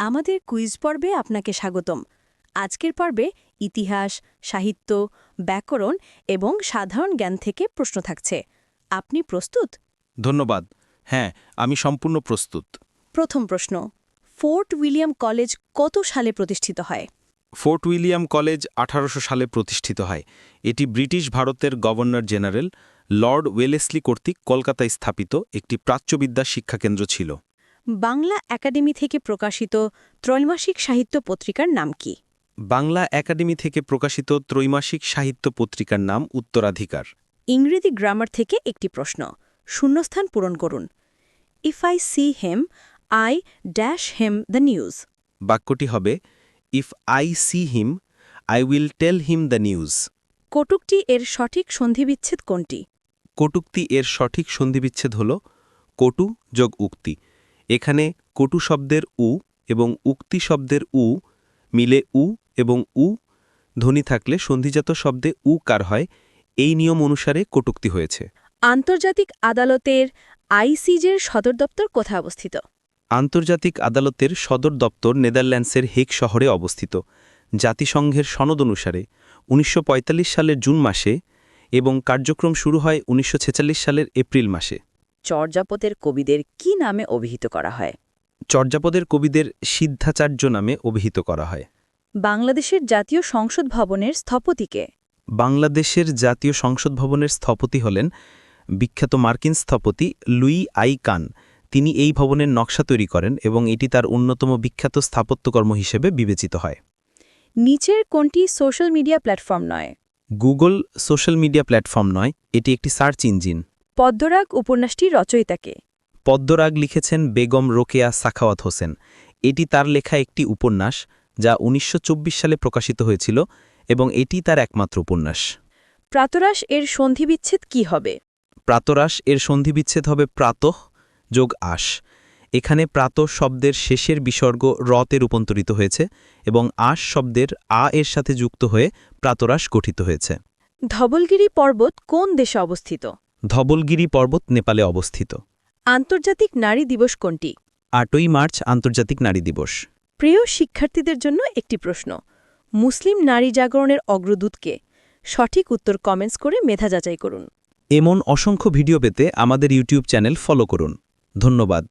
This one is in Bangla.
আমাদের কুইজ পর্বে আপনাকে স্বাগতম। আজকের পর্বে ইতিহাস সাহিত্য ব্যাকরণ এবং সাধারণ জ্ঞান থেকে প্রশ্ন থাকছে। আপনি প্রস্তুত? ধন্যবাদ। হ্যাঁ আমি সম্পূর্ণ প্রস্তুত। প্রথম প্রশ্ন ফোর্ট উইলিয়াম কলেজ কত সালে প্রতিষ্ঠিত হয়? ফোর্ট উইলিয়াম কলেজ আঠারোশো সালে প্রতিষ্ঠিত হয়। এটি ব্রিটিশ ভারতের গভর্নর জেনারেল লর্ড ওয়েলেসলি কর্তৃক কলকাতায় স্থাপিত একটি প্রাচ্যবিদ্যা শিক্ষাকেন্দ্র ছিল। বাংলা একাডেমি থেকে প্রকাশিত ত্রৈমাসিক সাহিত্য পত্রিকার নাম কি? বাংলা একাডেমি থেকে প্রকাশিত ত্রৈমাসিক সাহিত্য পত্রিকার নাম উত্তরাধিকার। ইংরেজি গ্রামার থেকে একটি প্রশ্ন। শূন্যস্থান পূরণ করুন। If I see him I dash him the news বাক্যটি হবে if I see him I will tell him the news কটুকটি এর সঠিক সন্ধিবিচ্ছেদ কোনটি? কটুক্তি এর সঠিক সন্ধিবিচ্ছেদ হল কটু যোগ উক্তি। এখানে কটু শব্দের উ এবং উক্তি শব্দের উ মিলে উ এবং উ ধ্বনি থাকলে সন্ধিজাত শব্দে উ কার হয় এই নিয়ম অনুসারে কটুক্তি হয়েছে। আন্তর্জাতিক আদালতের আইসিজের সদর দপ্তর কোথায় অবস্থিত? আন্তর্জাতিক আদালতের সদর দপ্তর নেদারল্যান্ডসের হেক শহরে অবস্থিত। জাতিসংঘের সনদ অনুসারে ১৯৪৫ সালের জুন মাসে এবং কার্যক্রম শুরু হয় ১৯৪৬ সালের এপ্রিল মাসে। চর্যাপদের কবিদের কি নামে অভিহিত করা হয়? চর্যাপদের কবিদের সিদ্ধাচার্য নামে অভিহিত করা হয়। বাংলাদেশের জাতীয় সংসদ ভবনের স্থপতিকে বাংলাদেশের জাতীয় সংসদ ভবনের স্থপতি হলেন বিখ্যাত মার্কিন স্থপতি লুই আই কান। তিনি এই ভবনের নকশা তৈরি করেন এবং এটি তার অন্যতম বিখ্যাত স্থাপত্যকর্ম হিসেবে বিবেচিত হয়। নিচের কোনটি সোশ্যাল মিডিয়া প্ল্যাটফর্ম নয়? গুগল সোশ্যাল মিডিয়া প্ল্যাটফর্ম নয় এটি একটি সার্চ ইঞ্জিন। পদ্মরাগ উপন্যাসটির রচয়িতাকে। পদ্মরাগ লিখেছেন বেগম রোকেয়া সাখাওয়াত হোসেন। এটি তার লেখা একটি উপন্যাস যা ১৯২৪ সালে প্রকাশিত হয়েছিল এবং এটি তার একমাত্র উপন্যাস। প্রাতরাস এর সন্ধিবিচ্ছেদ কি হবে? প্রাতরাস এর সন্ধিবিচ্ছেদ হবে প্রাতঃ যোগ আস এখানে প্রাত শব্দের শেষের বিসর্গ রতে রূপান্তরিত হয়েছে এবং আস শব্দের আ এর সাথে যুক্ত হয়ে প্রাতরাস গঠিত হয়েছে। ধবলগিরি পর্বত কোন দেশে অবস্থিত? ধবলগিরি পর্বত নেপালে অবস্থিত। আন্তর্জাতিক নারী দিবস কোনটি? আটই মার্চ আন্তর্জাতিক নারী দিবস। প্রিয় শিক্ষার্থীদের জন্য একটি প্রশ্ন। মুসলিম নারী জাগরণের অগ্রদূতকে সঠিক উত্তর কমেন্টস করে মেধা যাচাই করুন। এমন অসংখ্য ভিডিও পেতে আমাদের ইউটিউব চ্যানেল ফলো করুন। ধন্যবাদ।